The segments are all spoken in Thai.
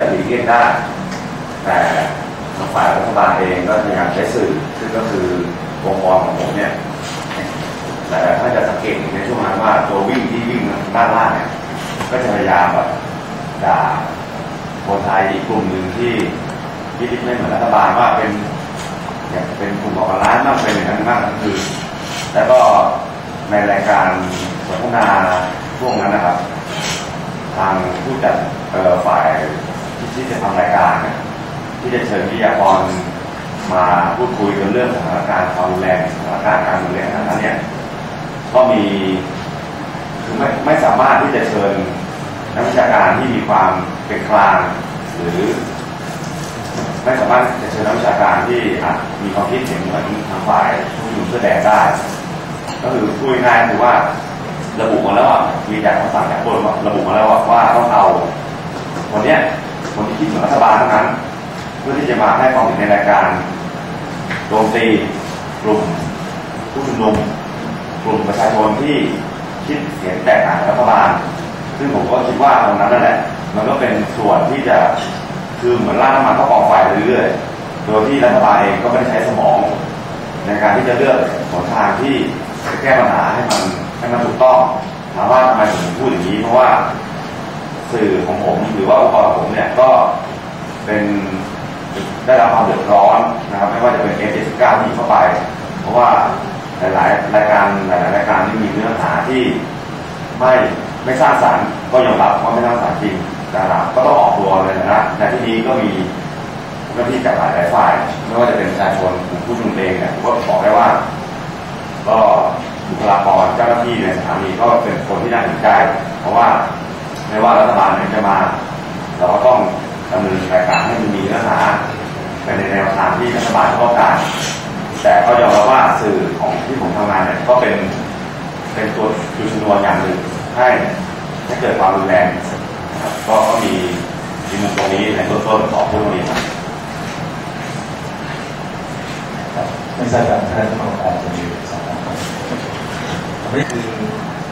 จะหลีกเลี่ยงได้แต่ทางฝ่ายรัฐบาลเองก็พยายามใช้สื่อซึ่งก็คือองค์กรของผมเนี่ยแต่ถ้าจะสังเกตในช่วงนั้นว่าตัววิ่งที่วิ่งด้านล่างเนี่ยก็จะพยายามแบบด่าคนไทยอีกกลุ่มหนึ่งที่ที่ไม่เหมือนรัฐบาลว่าเป็นอย่างเป็นกลุ่มก่อการร้ายมากเป็นอย่างนั้นมากก็คือ แล้วก็ในรายการสนทนาช่วงนั้นนะครับ ทางผู้จัดฝ่าย ที่จะทำรายการเนี่ยที่จะเชิญวิทยากรมาพูดคุยกันเรื่องสถานการณ์ความรุนแรงสถานการณ์การเมืองในขณะนั้นเนี่ยก็มีคือไม่ไม่สามารถที่จะเชิญนักวิชาการที่มีความเป็นกลางหรือ ไม่สามารถจะเชิญนักวิชาการที่มีความคิดเห็นเหมือนทางฝ่ายผู้อยู่เสื้อแดงได้ ก็คือพูดง่ายคือว่าระบุมาแล้วอะมีจากคำสั่งจากบนระบุมาแล้วว่าต้องเอาคนเนี้ย คนที่คิดเหมือนรัฐบาลเท่านั้นเพื่อที่จะมาให้ความเห็นในรายการโจมตีกลุ่มผู้ชุมนุมกลุ่มประชาชนที่คิดเสียงแตกต่างกับรัฐบาล ซึ่งผมก็คิดว่าตรงนั้นนั่นแหละ มันก็เป็นส่วนที่จะคือเหมือนล่าน้ำมันก็กองไฟเรื่อยๆ โดยที่รัฐบาลเองก็ไม่ได้ใช้สมอง ในการที่จะเลือกหนทางที่จะแก้ปัญหาให้มันให้มันถูกต้องถามว่าทำไมผมพูดอย่างนี้เพราะว่า สื่อของผมหรือว่าองค์กรผมเนี่ยก็เป็นได้รับความเดือดร้อนนะครับไม่ว่าจะเป็น F79 ที่เข้าไป เพราะว่าหลายๆรายการหลายๆรายการที่มีเนื้อหาที่ไม่ไม่สร้างสรรค์ก็ยอมรับว่าไม่สร้างสรรค์จริงนะครับก็ต้องออกตัวเลยนะในที่นี้ก็มีเจ้าหน้าที่จากหลายหลายฝ่าย ไม่ว่าจะเป็นประชาชนกลุ่มผู้ชุมนุมเองเนี่ยผมก็บอกได้ว่า ก็บุคลากรเจ้าหน้าที่ในสถานีก็เป็นคนที่น่าเห็นใจ เพราะว่า ไม่ว่ารัฐบาลไหนจะมา เราก็ต้องดำเนินรายการให้มันมีเนื้อหาไปในแนวทางที่รัฐบาลต้องการ แต่ก็ยอมรับว่าสื่อของที่ผมทำงานเนี่ยก็เป็นเป็นตัวจุดชนวนอย่างหนึ่งให้ให้เกิดความรุนแรงก็ก็มีมีมุมตรงนี้ในต้นต้นของผู้ตรงนี้ครับไม่ทราบว่าท่านผู้การจะมีสองคนนี่คือ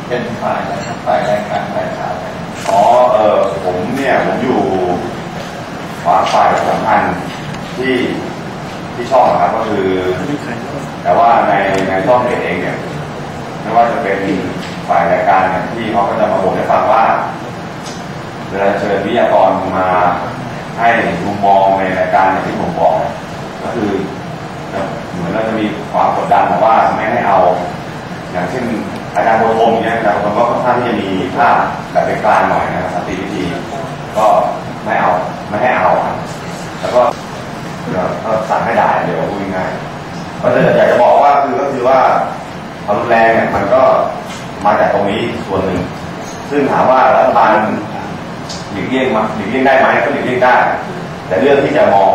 เป็นฝ่ายนะครับฝ่ายรายการฝ่ายข่าวนะครับ อ๋อเออผมเนี่ยผมอยู่ฝ่ายฝ่ายสำคัญที่ที่ช่องนะครับก็คือ แต่ว่าในในช่องเด็กเองเนี่ยไม่ว่าจะเป็นฝ่ายรายการเนี่ยที่เขาก็จะมาบอกให้ฟังว่าเวลาเชิญวิทยากรมาให้มุมมองในรายการอย่างที่ผมบอกก็คือเหมือนเราจะมีความกดดันว่าไม่ให้เอา อย่างเช่น อาจารย์โบทมอย่างเงี้ยอาจารย์โบทมก็ค่อนข้างที่จะมีภาพแบบเป็นกลางหน่อยนะครับสติวิธีก็ไม่เอาไม่ให้เอาครับแล้วก็ก็สั่งให้ด่าอย่างเดี๋ยวพูดง่ายๆก็จะอยากจะบอกว่าคือก็คือว่าความรุนแรงเนี่ยมันก็มาจากตรงนี้ส่วนหนึ่ง ซึ่งถามว่ารัฐบาลหลีกเลี่ยงมาหลีกเลี่ยงได้ไหมก็หลีกเลี่ยงได้ แต่เรื่องที่จะมอง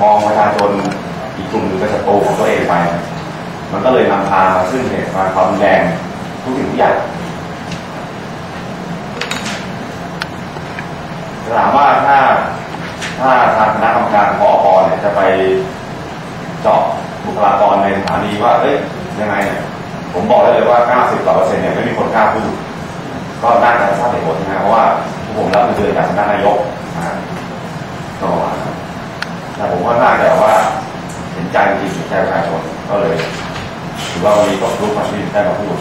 มองประชาชนอีกกลุ่มหรือเป็นศัตรูของตัวเองไป มันก็เลยนำพามาซึ่งเหตุการณ์ความรุนแรงทุกสิ่งทุกอย่างถามว่าถ้าถ้าทางคณะกรรมการปอปเนี่ยจะไปเจาะบุคลากรในสถานีว่าเอ้ยยังไงเนี่ยผมบอกได้เลยว่า 90กว่าเปอร์เซ็นต์เนี่ยไม่มีคนกล้าพูดก็น่าจะทราบเหตุผลนะเพราะว่าผมรับเงินเดือนจากสำนักนายกนะก็แต่ผมก็น่าจะว่าเห็นใจจริงๆเห็นใจประชาชนก็เลย ถือว่าวันนี้ก็รู้ความที่ได้มาพูด